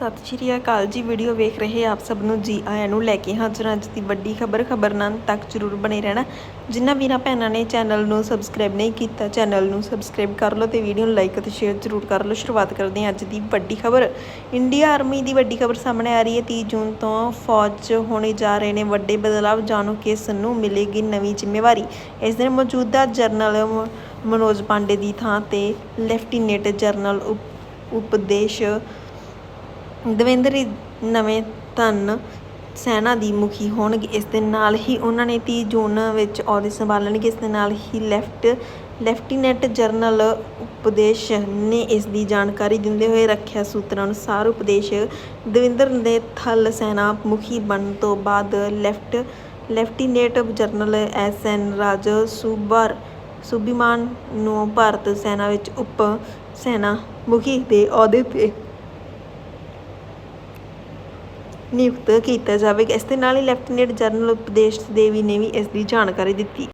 ਸਤਿ ਸ਼੍ਰੀ ਅਕਾਲ ਜੀ। ਵੀਡੀਓ ਵੇਖ ਰਹੇ ਆਪ ਸਭ ਨੂੰ ਜੀ ਆਇਆਂ ਨੂੰ ਲੈ ਕੇ ਹਾਜ਼ਰ ਅੱਜ ਦੀ ਵੱਡੀ ਖਬਰ ਖਬਰ ਨਾਲ ਤੱਕ ਜਰੂਰ ਬਣੇ ਰਹਿਣਾ। ਜਿਨ੍ਹਾਂ ਵੀਰਾਂ ਭੈਣਾਂ ਨੇ ਚੈਨਲ ਨੂੰ ਸਬਸਕ੍ਰਾਈਬ ਨਹੀਂ ਕੀਤਾ, ਚੈਨਲ ਨੂੰ ਸਬਸਕ੍ਰਾਈਬ ਕਰ ਲਓ ਤੇ ਵੀਡੀਓ ਨੂੰ ਲਾਈਕ ਅਤੇ ਸ਼ੇਅਰ ਜਰੂਰ ਕਰ ਲਓ। ਸ਼ੁਰੂਆਤ ਕਰਦੇ ਹਾਂ ਅੱਜ ਦੀ ਵੱਡੀ ਖਬਰ। ਇੰਡੀਆ ਆਰਮੀ ਦੀ ਵੱਡੀ ਖਬਰ ਸਾਹਮਣੇ ਆ ਰਹੀ ਹੈ। 30 ਜੂਨ ਤੋਂ ਫੌਜ 'ਚ ਹੋਣੇ ਜਾ ਰਹੇ ਨੇ ਵੱਡੇ ਬਦਲਾਵ, ਜਾਣੋ ਕਿਸ ਨੂੰ ਮਿਲੇਗੀ ਨਵੀਂ ਜ਼ਿੰਮੇਵਾਰੀ। ਇਸ ਦਿਨ ਮੌਜੂਦਾ ਜਰਨਲ ਮਨੋਜ ਪਾਂਡੇ ਦੀ ਥਾਂ ਤੇ ਲੈਫਟੀਨੈਂਟ ਜਰਨਲ ਉਪ- ਉਪਦੇਸ਼ ਦਵਿੰਦਰ ਨਵੇਂ ਧਨ ਸੈਨਾ ਦੀ ਮੁਖੀ ਹੋਣਗੇ। ਇਸ ਦੇ ਨਾਲ ਹੀ ਉਹਨਾਂ ਨੇ 30 ਜੂਨ ਵਿੱਚ ਅਹੁਦੇ ਸੰਭਾਲਣਗੇ। ਇਸ ਦੇ ਨਾਲ ਹੀ ਲੈਫਟ, ਲੈਫਟੀਨੈਂਟ ਜਨਰਲ ਉਪਦੇਸ਼ ਨੇ ਇਸ ਦੀ ਜਾਣਕਾਰੀ ਦਿੰਦੇ ਹੋਏ ਰੱਖਿਆ ਸੂਤਰਾਂ ਅਨੁਸਾਰ ਉਪਦੇਸ਼ ਦਵਿੰਦਰ ਦੇ ਥਲ ਸੈਨਾ ਮੁਖੀ ਬਣਨ ਤੋਂ ਬਾਅਦ left, lieutenant general S N Raj ਸੂਬਰ ਸੁਬੀਮਾਨ ਨੂੰ ਭਾਰਤ ਸੈਨਾ ਵਿੱਚ ਉਪ ਸੈਨਾ ਮੁਖੀ ਦੇ ਅਹੁਦੇ ਤੇ ਨਿਯੁਕਤ ਕੀਤਾ ਜਾਵੇਗਾ ਇਸ ਦੇ ਨਾਲ ਹੀ ਲੈਫਟੀਨੈਂਟ ਜਨਰਲ ਉਪਦੇਸ਼ ਦੇਵੀ ਨੇ ਵੀ ਇਸ ਦੀ ਜਾਣਕਾਰੀ ਦਿੱਤੀ।